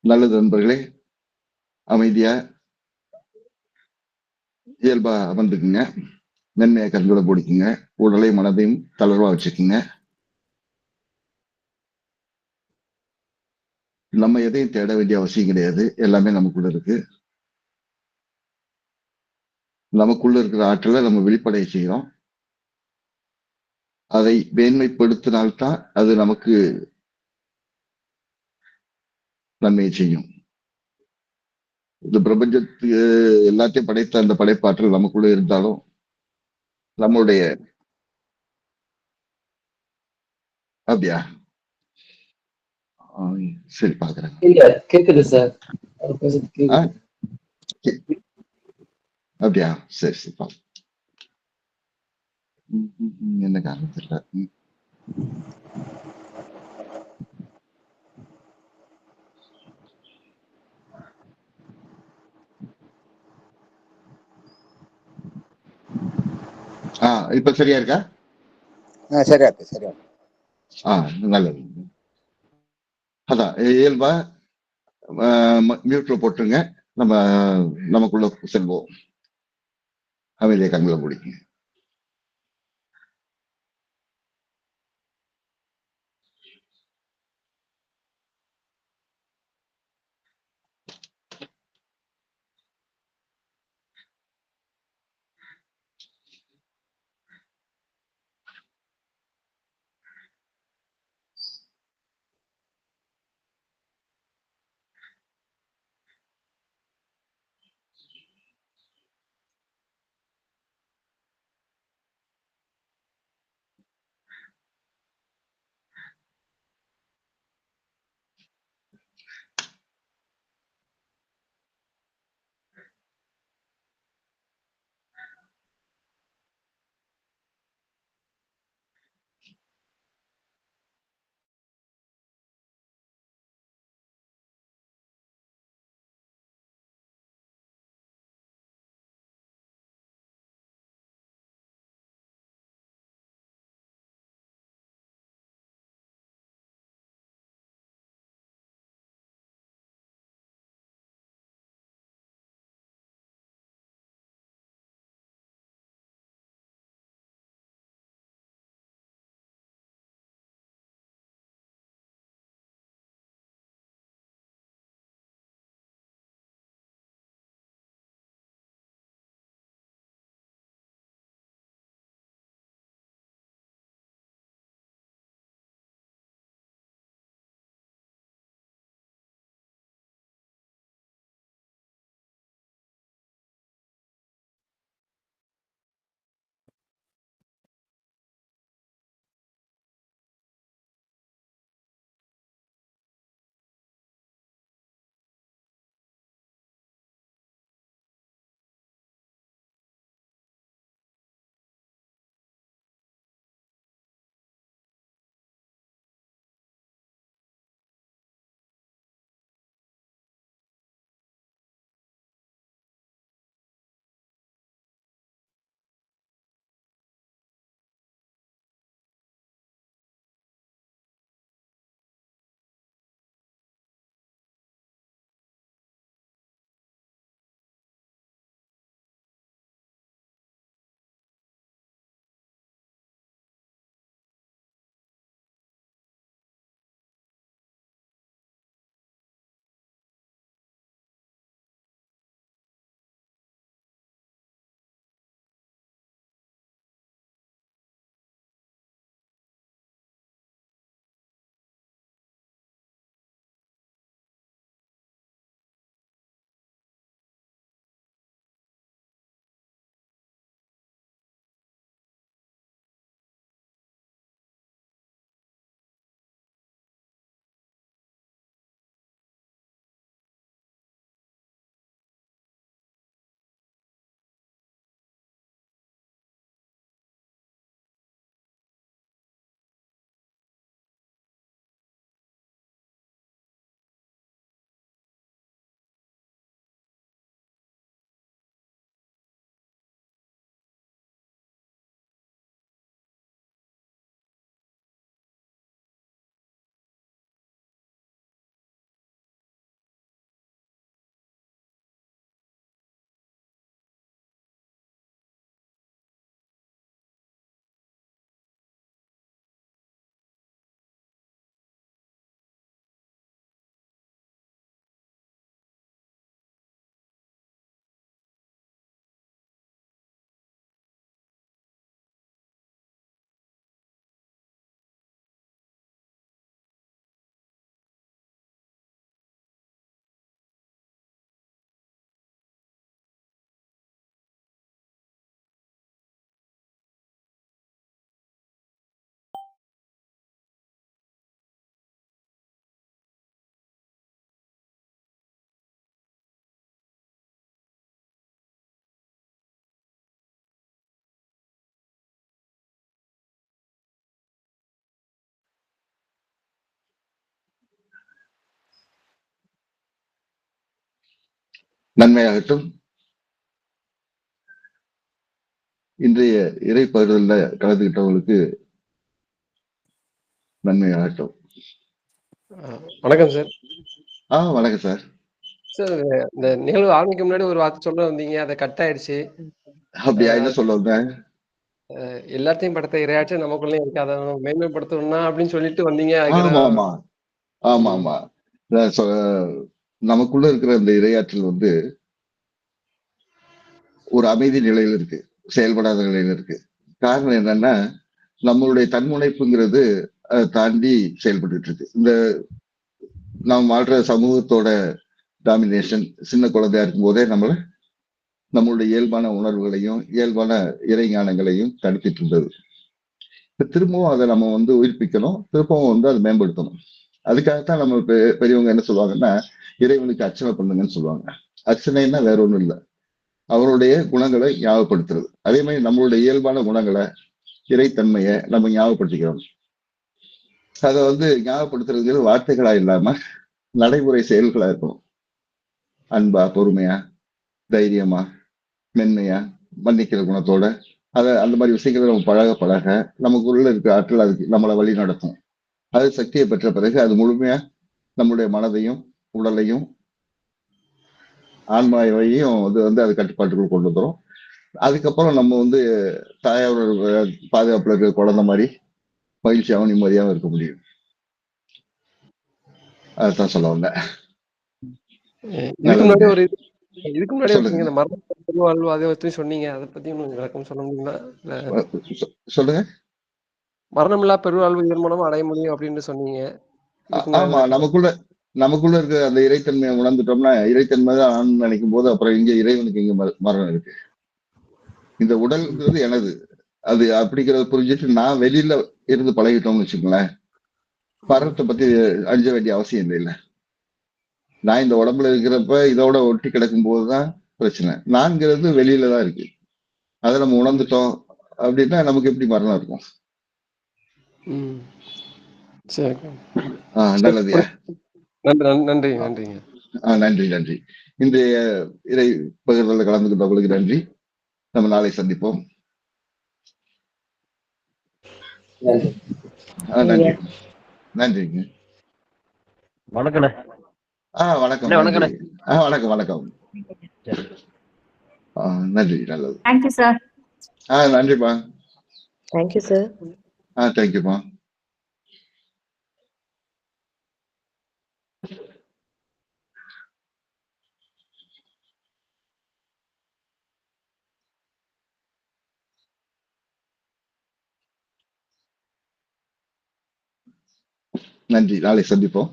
நல்லது நண்பர்களே அமைதியா இயல்பா அமர்ந்துக்குங்க. மென்மையை கண்களை பிடிக்குங்க. உடலை மனதையும் தளர்வா வச்சுக்குங்க. நம்ம எதையும் தேட வேண்டிய அவசியம் கிடையாது. எல்லாமே நமக்குள்ள இருக்கு. நமக்குள்ள இருக்கிற ஆற்றலை நம்ம வெளிப்படைய செய்யறோம் அதை மேன்மைப்படுத்தினால்தான் அது நமக்கு நன்மையை செய்யும். இந்த பிரபஞ்சத்துக்கு எல்லாத்தையும் படைத்த அந்த படைப்பாற்றல் நமக்குள்ள இருந்தாலும் நம்மளுடைய அப்படியா? சரி பாக்குறேன் கேக்குது சார். அப்படியா? சரி சரி என்ன காரணம் தெரியல. ஆ இப்ப சரியா இருக்கா ஆ சரியா இருக்கு சரியா. ஆ நல்லது அதான் இயல்பா மியூட்ல போட்டுருங்க நம்ம நமக்குள்ள செல்வோம் அமைதியை கண்களை பிடிங்க நன்மையாகட்டும். இன்றைய இறை பகிர்தலில் கலந்துக்கிட்டவங்களுக்கு நன்மையாகட்டும். வணக்கம் சார். ஆ வணக்கம் சார். சார் இந்த நிகழ்வு ஆரம்பிக்க முன்னாடி ஒரு வார்த்தை சொல்ல வந்தீங்க அதை கட் ஆயிடுச்சு அப்படியா என்ன சொல்ல வந்தேன் எல்லாத்தையும் படுத்த இரையாச்சும் நமக்குள்ளே இருக்கு அதை மேன்மைப்படுத்தணும்னா அப்படின்னு சொல்லிட்டு வந்தீங்க ஆமா ஆமா ஆமா ஆமா நமக்குள்ள இருக்கிற இந்த இரையாற்றல் வந்து ஒரு அமைதி நிலையில இருக்கு செயல்படாத நிலையில இருக்கு. காரணம் என்னன்னா நம்மளுடைய தன்முனைப்புங்கிறது அதை தாண்டி செயல்பட்டுட்டு இருக்கு. இந்த நாம் வாழ்ற சமூகத்தோட டாமினேஷன் சின்ன குழந்தையா இருக்கும் போதே நம்மள நம்மளுடைய இயல்பான உணர்வுகளையும் இயல்பான இறைஞானங்களையும் தடுத்துட்டு இருந்தது. இப்ப திரும்பவும் அதை நம்ம வந்து உயிர்ப்பிக்கணும். திரும்பவும் வந்து அதை மேம்படுத்தணும். அதுக்காகத்தான் நம்ம பெ- பெரியவங்க என்ன சொல்லுவாங்கன்னா இறைவனுக்கு அர்ச்சனை பண்ணுங்கன்னு சொல்லுவாங்க. அர்ச்சனைன்னா வேற ஒன்றும் இல்லை. அவருடைய குணங்களை ஞாபகப்படுத்துறது. அதே மாதிரி நம்மளுடைய இயல்பான குணங்களை இறைத்தன்மையை நம்ம ஞாபகப்படுத்திக்கிறோம். அதை வந்து ஞாபகப்படுத்துறதுங்கிறது வார்த்தைகளா இல்லாம நடைமுறை செயல்களா இருக்கும். அன்பா பொறுமையா தைரியமா மென்மையா மன்னிக்கிற குணத்தோட அதை அந்த மாதிரி விஷயங்களை நம்ம பழக பழக நமக்கு உள்ள இருக்கிற ஆற்றல் அதுக்கு நம்மளை வழி நடத்தும். அது சக்தியை பெற்ற பிறகு அது முழுமையா நம்மளுடைய மனதையும் உடலையும் ஆன்மாவையும் அது வந்து அது கட்டுப்பாட்டுக்குள் கொண்டு வந்துரும். அதுக்கப்புறம் நம்ம வந்து தாயாரோட பாதுகாப்புல இருக்க குழந்தை மாதிரி மகிழ்ச்சியாகவும் நிம்மதியாகவும் இருக்க முடியும். அதுதான் சொல்ல வந்தேன். ஒரு இது இதுக்கு முன்னாடி இந்த மரண பெருவாழ்வு அதை பத்தி சொன்னீங்க. அதை பத்தி விளக்கம் சொல்ல முடியுங்களா இல்ல சொல்லுங்க. மரணமில்லா பெருவாழ்வு இதன் மூலமா அடைய முடியும் அப்படின்னு சொன்னீங்க. ஆமா நமக்குள்ள நமக்குள்ள இருக்க அந்த இறைத்தன்மையை உணர்ந்துட்டோம்னா இறைத்தன்மை தான் ஆண் நினைக்கும் போது அப்புறம் இங்க இறைவனுக்கு இங்க மர- மரணம் இருக்கு. இந்த உடல்ங்கிறது எனது. அது அப்படிங்கிறத புரிஞ்சுட்டு நான் வெளியில இருந்து பழகிட்டோம்னு வச்சுக்கோங்களேன். மரணத்தை பத்தி அஞ்ச வேண்டிய அவசியம் இல்லை நான் இந்த உடம்புல இருக்கிறப்ப இதோட ஒட்டி கிடக்கும் போதுதான் பிரச்சனை. நான்கிறது வெளியில தான் இருக்கு. அதை நம்ம உணர்ந்துட்டோம் அப்படின்னா நமக்கு எப்படி மரணம் இருக்கும்? ஆஹ் நல்லதுயா நன்றி நன்றி நன்றி நன்றிங்க ஆ நன்றி நன்றி. இன்றைய இறை பகிர்தலில் கலந்துக்கிட்டவங்களுக்கு நன்றி. நம்ம நாளை சந்திப்போம். நன்றி. ஆ நன்றி. நன்றிங்க. ஆ வணக்கம். ஆ வணக்கம் வணக்கம். சரி. ஆ நன்றி நல்லது. Thank you, sir. ஆ நன்றிப்பா Thank you, sir. ஆ தேங்க்யூப்பா நன்றி. நாளை சந்திப்போம்.